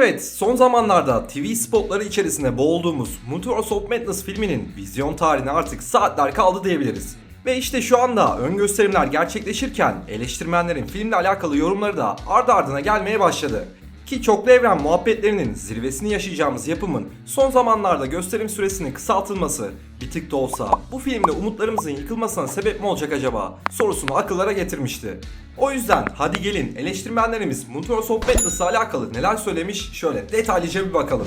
Evet, son zamanlarda TV spotları içerisinde boğulduğumuz Multiverse of Madness filminin vizyon tarihine artık saatler kaldı diyebiliriz. Ve işte şu anda ön gösterimler gerçekleşirken eleştirmenlerin filmle alakalı yorumları da ardı ardına gelmeye başladı. Ki çoklu evren muhabbetlerinin zirvesini yaşayacağımız yapımın son zamanlarda gösterim süresinin kısaltılması bir tık da olsa bu filmde umutlarımızın yıkılmasına sebep mi olacak acaba sorusunu akıllara getirmişti. O yüzden hadi gelin eleştirmenlerimiz of Madness'la alakalı neler söylemiş şöyle detaylıca bir bakalım.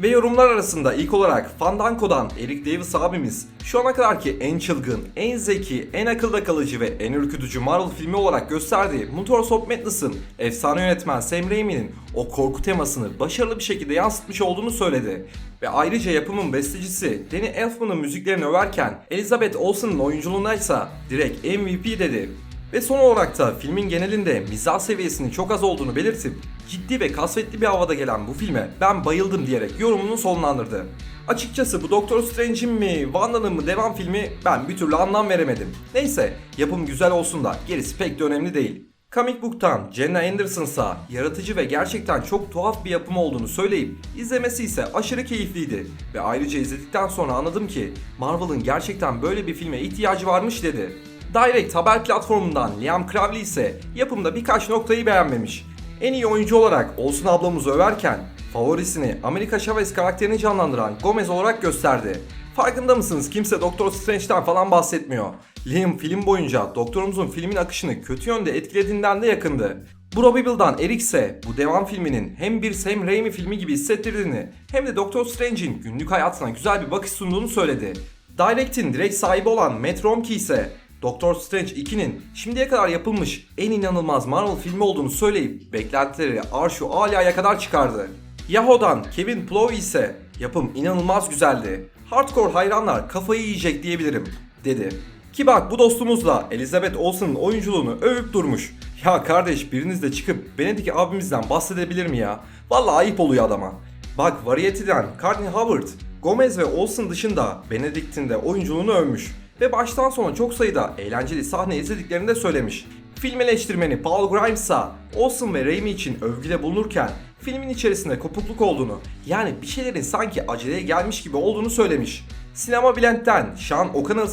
Ve yorumlar arasında ilk olarak Fandango'dan Eric Davis abimiz şu ana kadarki en çılgın, en zeki, en akılda kalıcı ve en ürkütücü Marvel filmi olarak gösterdiği Multiverse of Madness'ın efsane yönetmen Sam Raimi'nin o korku temasını başarılı bir şekilde yansıtmış olduğunu söyledi. Ve ayrıca yapımın bestecisi Danny Elfman'ın müziklerini överken Elizabeth Olsen'ın oyunculuğuna ise direkt MVP dedi. Ve son olarak da filmin genelinde mizah seviyesinin çok az olduğunu belirtip ciddi ve kasvetli bir havada gelen bu filme ben bayıldım diyerek yorumunu sonlandırdı. Açıkçası bu Doctor Strange'in mi, Wanda'nın mı devam filmi ben bir türlü anlam veremedim. Neyse yapım güzel olsun da gerisi pek de önemli değil. Comic Book'tan Jenna Anderson'sa yaratıcı ve gerçekten çok tuhaf bir yapım olduğunu söyleyip izlemesi ise aşırı keyifliydi. Ve ayrıca izledikten sonra anladım ki Marvel'ın gerçekten böyle bir filme ihtiyacı varmış dedi. Direct haber platformundan Liam Crowley ise yapımda birkaç noktayı beğenmemiş. En iyi oyuncu olarak Olsun ablamızı överken favorisini Amerika Chavez karakterini canlandıran Gomez olarak gösterdi. Farkında mısınız kimse Doctor Strange'den falan bahsetmiyor. Liam film boyunca doktorumuzun filmin akışını kötü yönde etkilediğinden de yakındı. Probable'dan Eric ise bu devam filminin hem bir Sam Raimi filmi gibi hissettirdiğini hem de Doctor Strange'in günlük hayatına güzel bir bakış sunduğunu söyledi. Direct'in direkt sahibi olan Matt Romkey ise Doctor Strange 2'nin şimdiye kadar yapılmış en inanılmaz Marvel filmi olduğunu söyleyip beklentileri arşu alaya kadar çıkardı. Yahoo'dan Kevin Plow ise yapım inanılmaz güzeldi. Hardcore hayranlar kafayı yiyecek diyebilirim dedi. Ki bak bu dostumuzla Elizabeth Olsen'ın oyunculuğunu övüp durmuş. Ya kardeş biriniz de çıkıp Benedict abimizden bahsedebilir mi ya? Vallahi ayıp oluyor adama. Bak Variety'den Courtney Howard, Gomez ve Olsen dışında Benedict'in de oyunculuğunu övmüş ve baştan sona çok sayıda eğlenceli sahne izlediklerini de söylemiş. Film eleştirmeni Paul Grimes ise Olsen ve Raimi için övgüde bulunurken filmin içerisinde kopukluk olduğunu yani bir şeylerin sanki aceleye gelmiş gibi olduğunu söylemiş. Sinema Blend'den Sean O'Connell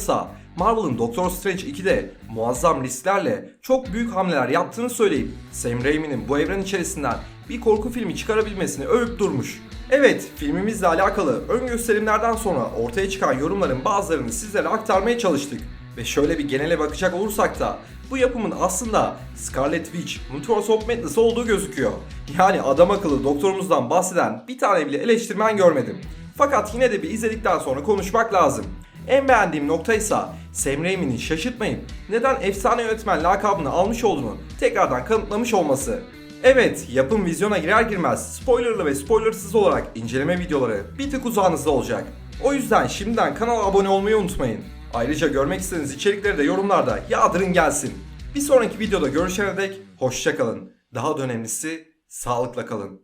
Marvel'ın Doctor Strange 2'de muazzam risklerle çok büyük hamleler yaptığını söyleyip Sam Raimi'nin bu evren içerisinden bir korku filmi çıkarabilmesini övüp durmuş. Evet, filmimizle alakalı ön gösterimlerden sonra ortaya çıkan yorumların bazılarını sizlere aktarmaya çalıştık. Ve şöyle bir genele bakacak olursak da bu yapımın aslında Scarlet Witch, Multiverse of Madness olduğu gözüküyor. Yani adam akıllı doktorumuzdan bahseden bir tane bile eleştirmen görmedim. Fakat yine de bir izledikten sonra konuşmak lazım. En beğendiğim nokta ise Sam Raimi'nin şaşırtmayıp neden efsane yönetmen lakabını almış olduğunu tekrardan kanıtlamış olması. Evet, yapım vizyona girer girmez spoilerlı ve spoilersız olarak inceleme videoları bir tık uzağınızda olacak. O yüzden şimdiden kanala abone olmayı unutmayın. Ayrıca görmek istediğiniz içerikleri de yorumlarda yağdırın gelsin. Bir sonraki videoda görüşene dek hoşçakalın. Daha da önemlisi sağlıkla kalın.